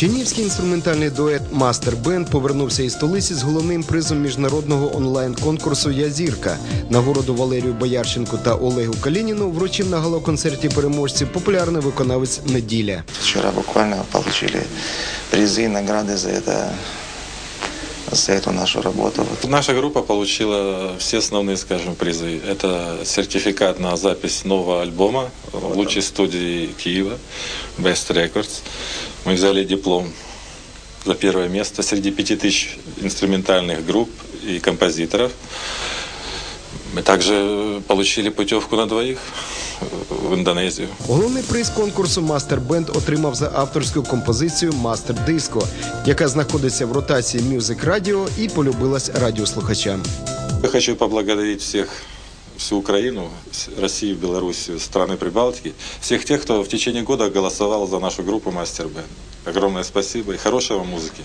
Учнівський інструментальний дует Мастер Бенд повернувся із столиці з головним призом міжнародного онлайн-конкурсу Я зірка. Нагороду Валерію Боярченку та Олегу Калініну вручив на галоконцерті переможців популярний виконавець Неділя. Вчера буквально получили призы, награды за это, За эту нашу работу. Вот. Наша группа получила все основные, скажем, призы. Это сертификат на запись нового альбома в лучшей студии Киева, Best Records. Мы взяли диплом за первое место среди пяти тысяч инструментальных групп и композиторов. Мы также получили путевку на двоих в Индонезию. Головний приз конкурсу Мастер Бенд отримав за авторську композицію Мастер Диско, яка знаходиться в ротації Music Radio і полюбилась радіослухачам. Я хочу поблагодарить всех, всю Украину, Россию, Белоруссию, страны Прибалтики, всех тех, кто в течение года голосовал за нашу группу Мастер Бенд. Огромное спасибо и хорошей вам музыки.